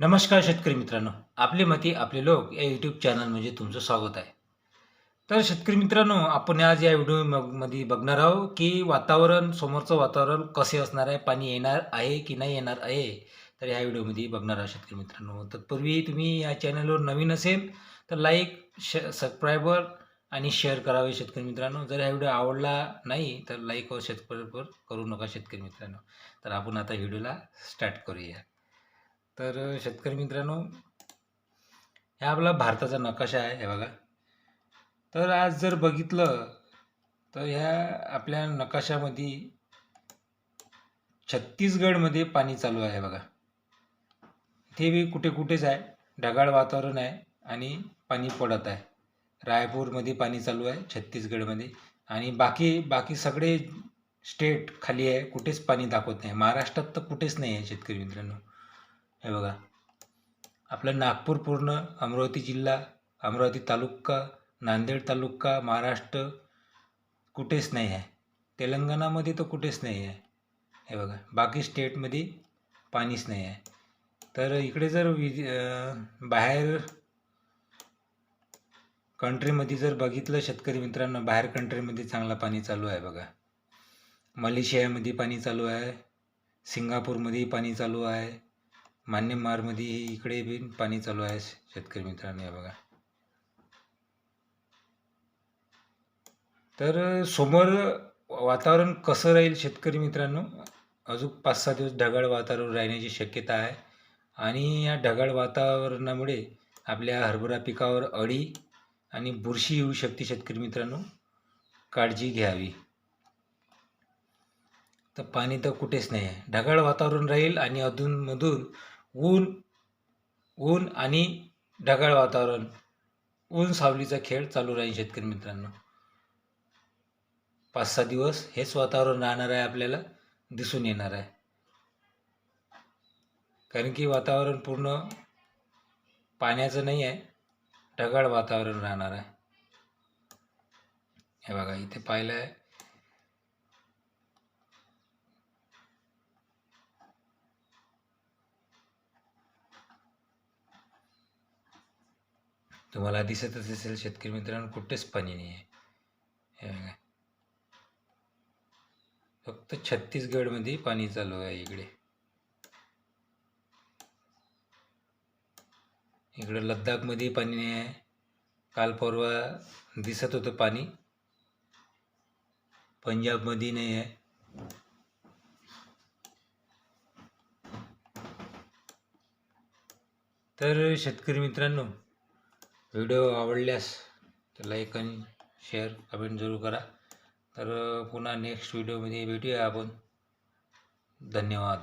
नमस्कार शेतकरी मित्रांनो. आपले मती आपले लोक या यूट्यूब चॅनल म्हणजे तुमचं स्वागत आहे. तर शेतकरी मित्रांनो आपण आज या व्हिडिओमध्ये बघणार आहोत की वातावरण समोरचं वातावरण कसे असणार आहे पाणी येणार आहे की नाही येणार आहे तर या व्हिडिओमध्ये बघणार आहोत शेतकरी मित्रांनो. तत्पूर्वी तुम्ही या चॅनलवर नवीन असेल तर लाईक श सबस्क्रायबर आणि शेअर करावे शेतकरी मित्रांनो. जर हा व्हिडिओ आवडला नाही तर लाईक व सबस्क्रायबर करू नका शेतकरी मित्रांनो. तर आपण आता व्हिडिओला स्टार्ट करूया. तर शेतकरी मित्रांनो हा आपला भारताचा नकाशा आहे हे बघा. तर आज जर बघितलं तर ह्या आपल्या नकाशामध्ये छत्तीसगडमध्ये पाणी चालू आहे बघा. ते बी कुठे कुठेच आहे ढगाळ वातावरण आहे आणि पाणी पडत आहे. रायपूरमध्ये पाणी चालू आहे छत्तीसगडमध्ये. आणि बाकी बाकी सगळे स्टेट खाली आहे कुठेच पाणी दाखवत नाही. महाराष्ट्रात तर कुठेच नाही आहे शेतकरी मित्रांनो. हे बघा. आपलं नागपूर पूर्ण अमरावती जिल्हा अमरावती तालुका नांदेड तालुका महाराष्ट्र कुठेच नाही आहे. तेलंगणामध्ये तर कुठेच नाही आहे. हे बघा. बाकी स्टेटमध्ये पाणीच नाही आहे. तर इकडे जर विज बाहेर कंट्रीमध्ये जर बघितलं शेतकरी मित्रांनो बाहेर कंट्रीमध्ये चांगला पाणी चालू आहे बघा. मलेशियामध्ये पाणी चालू आहे. सिंगापूरमध्ये पाणी चालू आहे. मान्यमारमध्ये इकडे बी पाणी चालू आहे शेतकरी मित्रांनो हे बघा. तर समोर वातावरण कसं राहील शेतकरी मित्रांनो? अजून पाच सहा दिवस ढगाळ वातावरण राहण्याची शक्यता आहे. आणि या ढगाळ वातावरणामुळे आपल्या हरभरा पिकावर अळी आणि बुरशी येऊ शकते शेतकरी मित्रांनो. काळजी घ्यावी. तर पाणी तर कुठेच नाही आहे. ढगाळ वातावरण राहील आणि अधूनमधून ऊन ऊन आणि ढगाळ वातावरण. ऊन सावलीचा खेळ चालू राहील शेतकरी मित्रांनो. पाच सहा दिवस हेच वातावरण राहणार आहे आपल्याला दिसून येणार आहे. कारण की वातावरण पूर्ण पाण्याचं नाही आहे ढगाळ वातावरण राहणार आहे. हे बघा इथे पाहिलं आहे तुम्हाला दिसतच असेल शेतकरी मित्रांनो कुठेच पाणी नाही आहे. फक्त छत्तीसगडमध्ये पाणी चालू आहे इकडे. इकडं लद्दाखमध्ये पाणी नाही आहे. काल परवा दिसत होतं पाणी. पंजाबमध्ये नाही आहे. तर शेतकरी मित्रांनो व्हिडिओ आवडल्यास तर लाईक आणि शेअर कमेंट जरूर करा. तर पुन्हा नेक्स्ट व्हिडिओमध्ये भेटूया आपण. धन्यवाद.